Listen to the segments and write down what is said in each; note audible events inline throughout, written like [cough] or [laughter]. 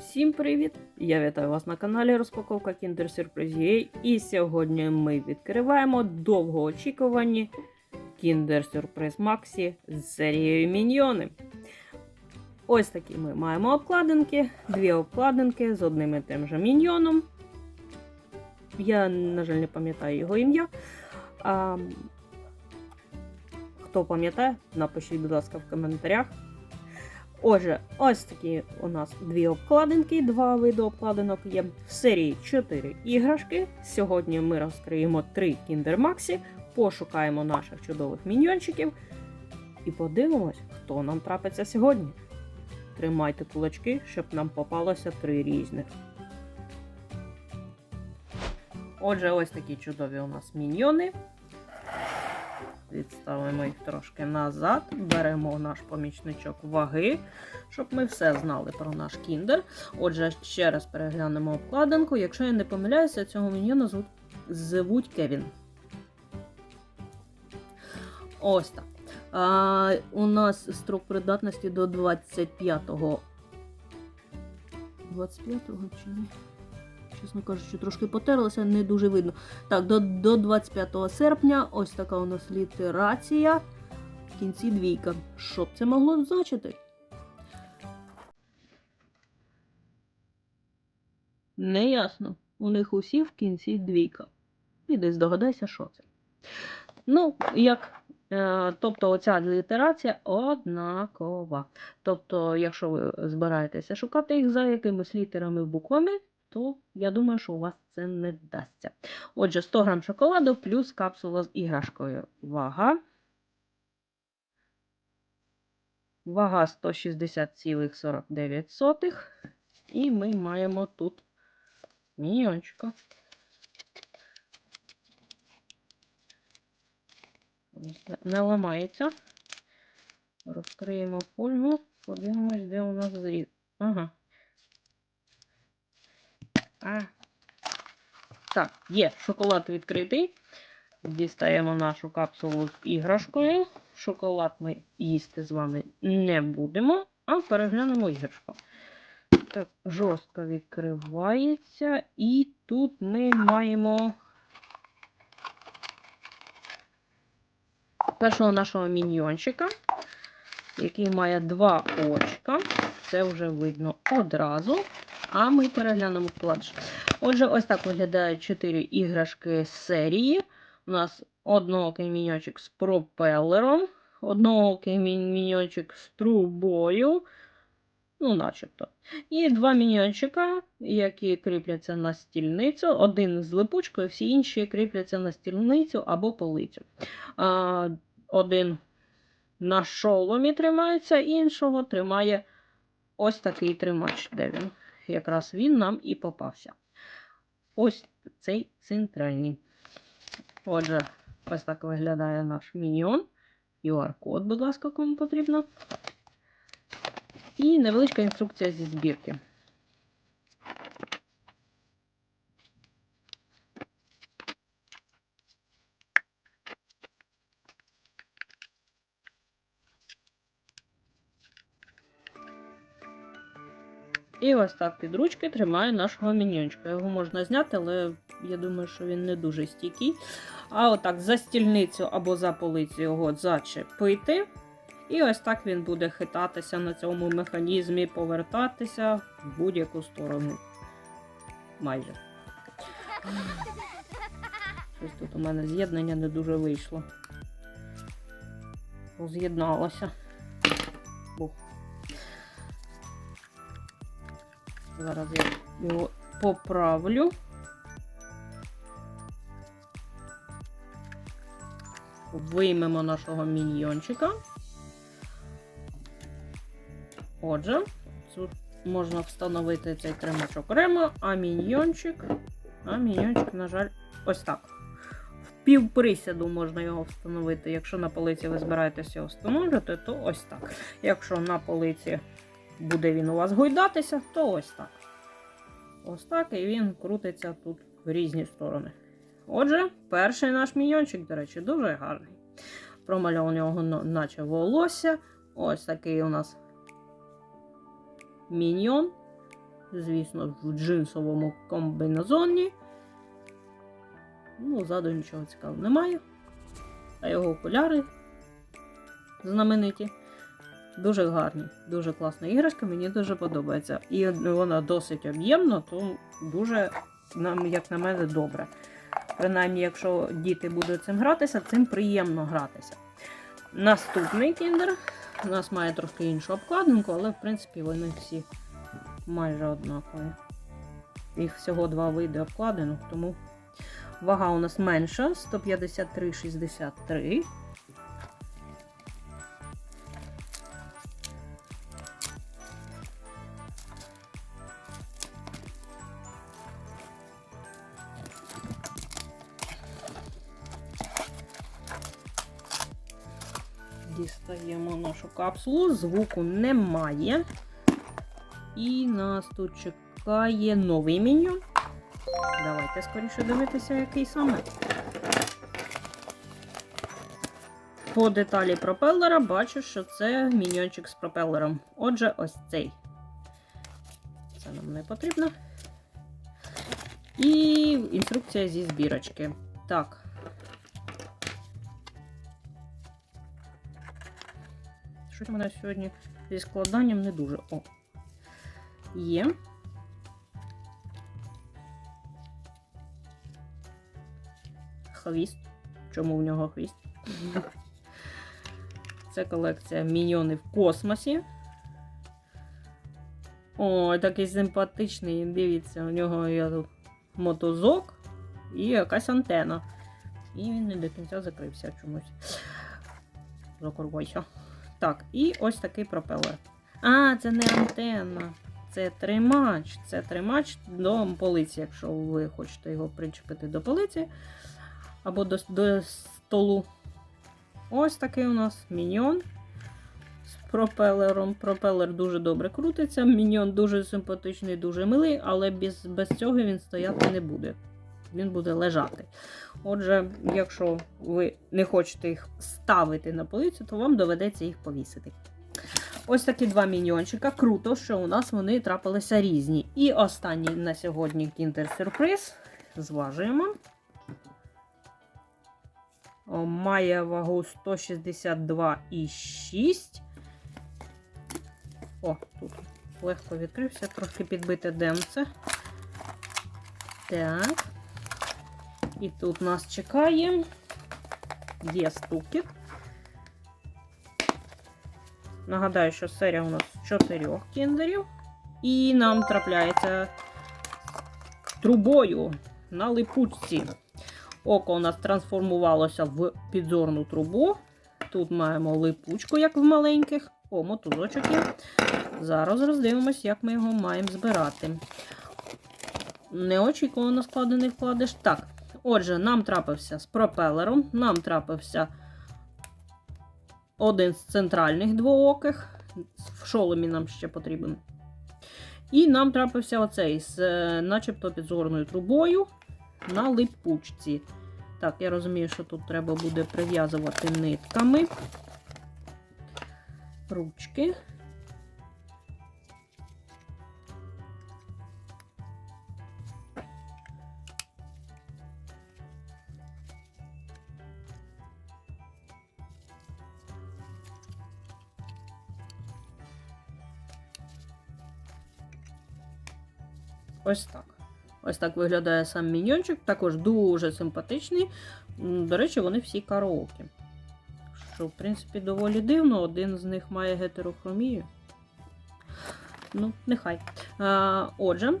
Всім привіт! Я вітаю вас на каналі Розпаковка Kinder Surprise І сьогодні ми відкриваємо довгоочікувані Kinder Surprise Maxi з серією Міньйони. Ось такі ми маємо обкладинки, дві обкладинки з одним і тим же міньйоном. Я, на жаль, не пам'ятаю його ім'я. А, хто пам'ятає, напишіть, будь ласка, в коментарях. Отже, ось такі у нас дві обкладинки, два види обкладинок є. В серії 4 іграшки. Сьогодні ми розкриємо 3 Kinder Maxi, пошукаємо наших чудових міньйончиків і подивимось, хто нам трапиться сьогодні. Тримайте кулачки, щоб нам попалося три різних. Отже, ось такі чудові у нас міньйони. Відставимо їх трошки назад, беремо наш помічничок ваги, щоб ми все знали про наш кіндер. Отже, ще раз переглянемо обкладинку. Якщо я не помиляюся, цього міньйона звуть, звуть Кевін. Ось так. А, у нас строк придатності до 25-го. 25-го чи ні? Чесно кажучи, трошки потерлося, не дуже видно. Так, до, до 25 серпня ось така у нас літерація. В кінці двійка. Що б це могло значити? Неясно. У них усі в кінці двійка. І десь догадайся, що це. Ну, як. Е, тобто оця літерація однакова. Тобто, якщо ви збираєтеся шукати їх за якимись літерами буквами, то я думаю, що у вас це не вдасться. Отже, 100 грам шоколаду плюс капсула з іграшкою. Вага. Вага 160,49. І ми маємо тут міньйончика. Не ламається. Розкриємо фольгу, подивимось, де у нас зріз. Ага. А. Так, є шоколад відкритий. Дістаємо нашу капсулу з іграшкою. Шоколад ми їсти з вами не будемо, а переглянемо іграшку. Так, жорстко відкривається. І тут ми маємо першого нашого міньйончика, який має два очка. Це вже видно одразу. А ми переглянемо вкладиш. Отже, ось так виглядають 4 іграшки з серії. У нас одноокий міньончик з пропелером, одноокий міньончик з трубою. Ну, начебто. І два міньйончика, які кріпляться на стільницю. Один з липучкою, всі інші кріпляться на стільницю або полицю. А, Один на шоломі тримається, іншого тримає ось такий тримач, де він якраз він нам і попався. Ось цей центральний. Отже, ось так виглядає наш мініон. QR-код, будь ласка, кому потрібно. І невеличка інструкція зі збірки. Ось так під ручки тримає нашого міньйончика. Його можна зняти, але я думаю, що він не дуже стійкий. А отак за стільницю або за полицю його зачепити. І ось так він буде хитатися на цьому механізмі, повертатися в будь-яку сторону. Майже. Щось тут у мене з'єднання не дуже вийшло. Роз'єдналося. Зараз я його поправлю. Виймемо нашого міньйончика. Отже, тут можна встановити цей тримач окремо, а міньйончик, а міньйончик, на жаль, ось так. В півприсяду можна його встановити. Якщо на полиці ви збираєтеся встановлювати, то ось так. Якщо на полиці буде він у вас гойдатися, то ось так. Ось так, і він крутиться тут в різні сторони. Отже, перший наш міньйончик, до речі, дуже гарний. Промальовано наче волосся. Ось такий у нас міньйон. звісно, в джинсовому комбінезоні. Ну, ззаду нічого цікавого немає. А його окуляри знамениті. Дуже гарні, дуже класна іграшка, мені дуже подобається. І вона досить об'ємна, то дуже, нам, як на мене, добре. Принаймні, якщо діти будуть цим гратися, цим приємно гратися. Наступний кіндер у нас має трошки іншу обкладинку, але в принципі вони всі майже однакові. Їх всього два види обкладинок, тому вага у нас менша 153,63. Дістаємо нашу капсулу, звуку немає. І нас тут чекає новий меню. Давайте скоріше дивитися, який саме. По деталі пропелера бачу, що це міньйончик з пропелером. Отже, ось цей. Це нам не потрібно. І інструкція зі збірочки. Так. Щось у мене сьогодні зі складанням не дуже. О. Є. Хвіст. Чому в нього хвіст? [laughs] Це колекція міньйони в космосі. Ой, такий симпатичний. Дивіться, у нього є тут мотозок і якась антена. І він не до кінця закрився чомусь. Закурвайся. Так, і ось такий пропелер. А, це не антенна. Це тримач. Це тримач до полиці, якщо ви хочете його причепити до полиці або до, до столу. Ось такий у нас міньйон з пропелером. Пропелер дуже добре крутиться. Міньйон дуже симпатичний, дуже милий, але без, без цього він стояти не буде. Він буде лежати. Отже, якщо ви не хочете їх ставити на полицю, то вам доведеться їх повісити. Ось такі два міньйончика. Круто, що у нас вони трапилися різні. І останній на сьогодні кінтер-сюрприз. Зважуємо. Має вагу 162,6. О, тут легко відкрився, трошки підбите демце. Так. І тут нас чекає. Є стукіт. Нагадаю, що серія у нас чотирьох кіндерів. І нам трапляється трубою на липучці. Око у нас трансформувалося в підзорну трубу. Тут маємо липучку, як в маленьких. О, мотузочок є. Зараз роздивимось, як ми його маємо збирати. Неочікувано складений вкладиш. Так, отже, нам трапився з пропелером, нам трапився один з центральних двооких. В шоломі нам ще потрібен. І нам трапився оцей з е, начебто підзорною трубою на липучці. Так, я розумію, що тут треба буде прив'язувати нитками. Ручки. Ось так. Ось так виглядає сам міньйончик. Також дуже симпатичний. До речі, вони всі караоке. Що, в принципі, доволі дивно. Один з них має гетерохромію. Ну, нехай. А, отже,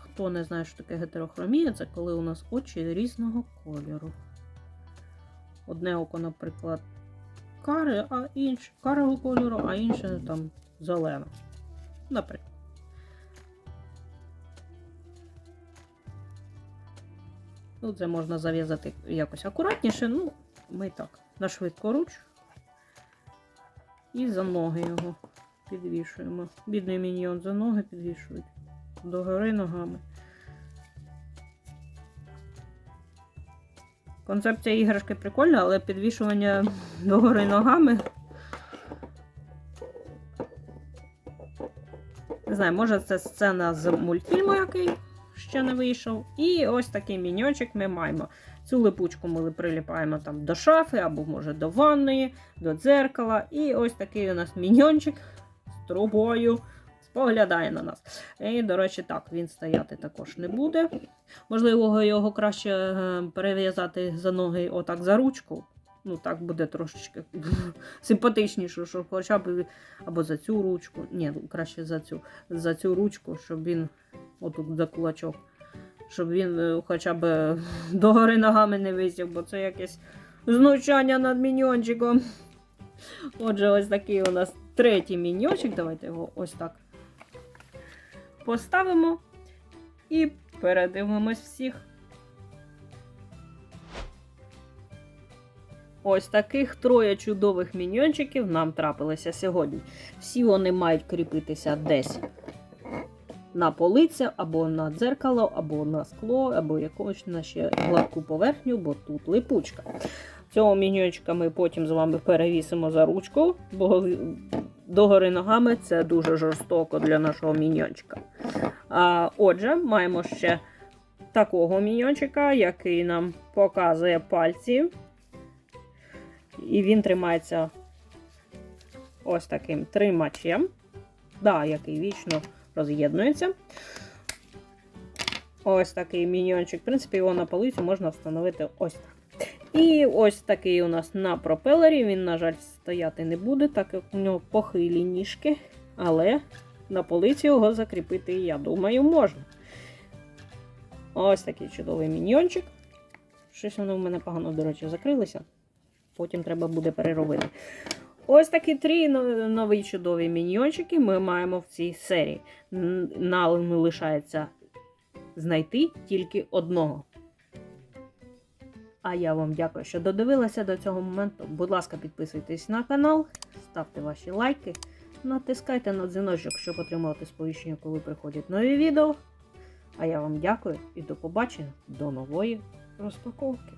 хто не знає, що таке гетерохромія, це коли у нас очі різного кольору. Одне око, наприклад, каре, а інше карого кольору, а інше там зелене. Наприклад. Ну, це можна зав'язати якось акуратніше. Ну, ми так, на швидкоруч. І за ноги його підвішуємо. Бідний міньйон за ноги підвішують. Догори ногами. Концепція іграшки прикольна, але підвішування догори ногами. Не знаю, може це сцена з мультфільму, який ще не вийшов. І ось такий міньончик ми маємо. Цю липучку ми приліпаємо там до шафи, або може до ванної, до дзеркала. І ось такий у нас міньончик з трубою споглядає на нас. І, до речі, так, він стояти також не буде. Можливо, його краще е, перев'язати за ноги отак за ручку. Ну, так буде трошечки [laughs] симпатичніше, щоб хоча б або за цю ручку. Ні, ну, краще за цю, за цю ручку, щоб він отут за кулачок. Щоб він е, хоча б [laughs] догори ногами не висів, бо це якесь знущання над міньончиком. Отже, ось такий у нас третій міньончик. Давайте його ось так поставимо і передивимось всіх. Ось таких троє чудових міньончиків нам трапилися сьогодні. Всі вони мають кріпитися десь на полиця, або на дзеркало, або на скло, або якусь на ще гладку поверхню, бо тут липучка. Цього міньончика ми потім з вами перевісимо за ручку, бо догори ногами це дуже жорстоко для нашого міньончика. А, отже, маємо ще такого міньончика, який нам показує пальці. І він тримається ось таким тримачем, да, який вічно роз'єднується. Ось такий міньйончик. В принципі, його на полицю можна встановити ось так. І ось такий у нас на пропелері. Він, на жаль, стояти не буде, так як у нього похилі ніжки. Але на полиці його закріпити, я думаю, можна. Ось такий чудовий міньйончик. Щось вони в мене погано, до речі, закрилися. Потім треба буде переробити. Ось такі три нові чудові міньйончики ми маємо в цій серії. Нам лишається знайти тільки одного. А я вам дякую, що додивилися до цього моменту. Будь ласка, підписуйтесь на канал, ставте ваші лайки, натискайте на дзвіночок, щоб отримувати сповіщення, коли приходять нові відео. А я вам дякую і до побачення до нової розпаковки.